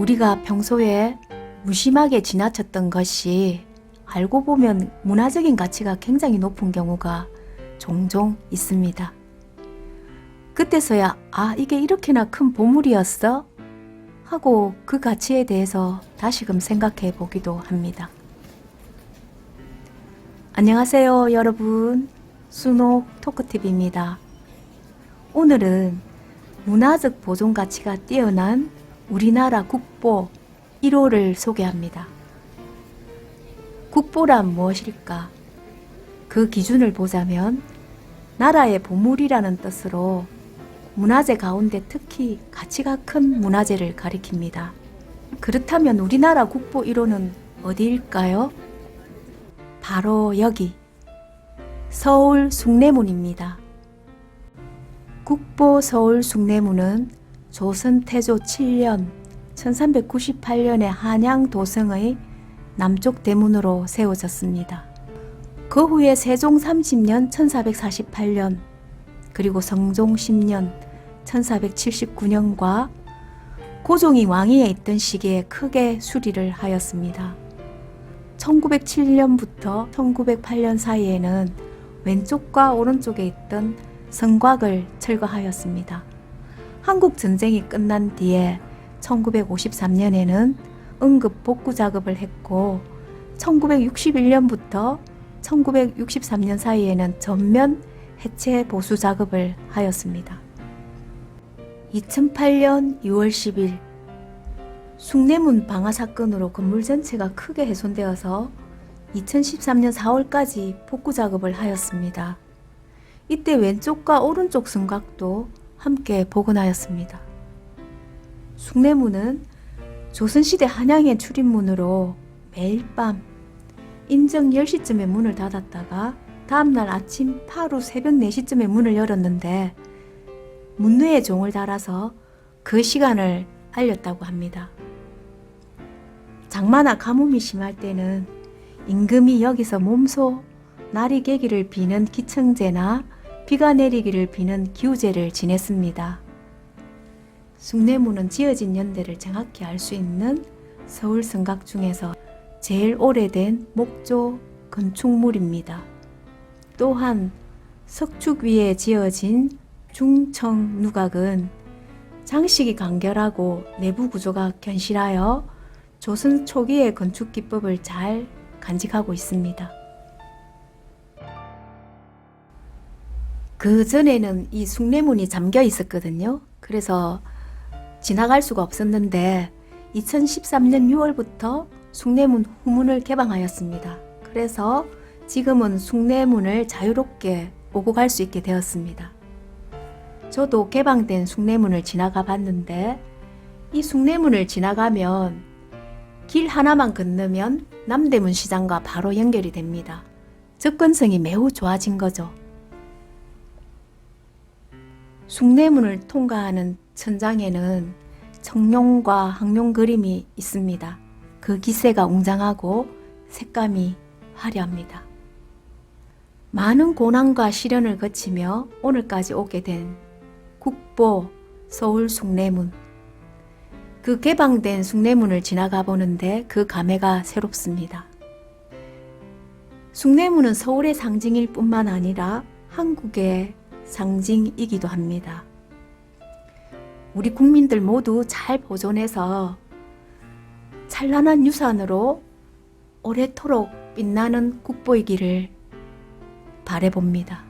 우리가 평소에 무심하게 지나쳤던 것이 알고 보면 문화적인 가치가 굉장히 높은 경우가 종종 있습니다. 그때서야 아, 이게 이렇게나 큰 보물이었어? 하고 그 가치에 대해서 다시금 생각해 보기도 합니다. 안녕하세요, 여러분. 수녹 토크팁입니다. 오늘은 문화적 보존 가치가 뛰어난 우리나라 국보 1호를 소개합니다. 국보란 무엇일까? 그 기준을 보자면 나라의 보물이라는 뜻으로 문화재 가운데 특히 가치가 큰 문화재를 가리킵니다. 그렇다면 우리나라 국보 1호는 어디일까요? 바로 여기 서울 숭례문입니다. 국보 서울 숭례문은 조선 태조 7년 1398년에 한양 도성의 남쪽 대문으로 세워졌습니다. 그 후에 세종 30년 1448년 그리고 성종 10년 1479년과 고종이 왕위에 있던 시기에 크게 수리를 하였습니다. 1907년부터 1908년 사이에는 왼쪽과 오른쪽에 있던 성곽을 철거하였습니다. 한국 전쟁이 끝난 뒤에 1953년에는 응급 복구 작업을 했고 1961년부터 1963년 사이에는 전면 해체 보수 작업을 하였습니다. 2008년 6월 10일 숭례문 방화 사건으로 건물 전체가 크게 훼손되어서 2013년 4월까지 복구 작업을 하였습니다. 이때 왼쪽과 오른쪽 성곽도 함께 복원하였습니다. 숭례문은 조선시대 한양의 출입문으로 매일 밤 인정 10시쯤에 문을 닫았다가 다음날 아침 바로 새벽 4시쯤에 문을 열었는데 문뇌에 종을 달아서 그 시간을 알렸다고 합니다. 장마나 가뭄이 심할 때는 임금이 여기서 몸소 날이 개기를 비는 기청제나 비가 내리기를 비는 기우제를 지냈습니다. 숭례문은 지어진 연대를 정확히 알 수 있는 서울 성곽 중에서 제일 오래된 목조 건축물입니다. 또한 석축 위에 지어진 중청 누각은 장식이 간결하고 내부 구조가 견실하여 조선 초기의 건축 기법을 잘 간직하고 있습니다. 그 전에는 이 숭례문이 잠겨 있었거든요. 그래서 지나갈 수가 없었는데 2013년 6월부터 숭례문 후문을 개방하였습니다. 그래서 지금은 숭례문을 자유롭게 오고 갈 수 있게 되었습니다. 저도 개방된 숭례문을 지나가 봤는데 이 숭례문을 지나가면 길 하나만 건너면 남대문 시장과 바로 연결이 됩니다. 접근성이 매우 좋아진 거죠. 숭례문을 통과하는 천장에는 청룡과 항룡 그림이 있습니다. 그 기세가 웅장하고 색감이 화려합니다. 많은 고난과 시련을 거치며 오늘까지 오게 된 국보 서울 숭례문. 그 개방된 숭례문을 지나가 보는데 그 감회가 새롭습니다. 숭례문은 서울의 상징일 뿐만 아니라 한국의 상징이기도 합니다. 우리 국민들 모두 잘 보존해서 찬란한 유산으로 오래도록 빛나는 국보이기를 바래봅니다.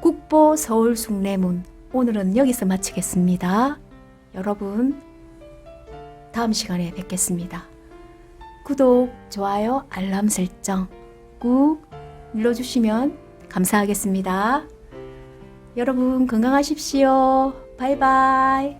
국보 서울 숭례문 오늘은 여기서 마치겠습니다. 여러분 다음 시간에 뵙겠습니다. 구독, 좋아요, 알람 설정 꾹 눌러주시면 감사하겠습니다. 여러분 건강하십시오. 바이바이.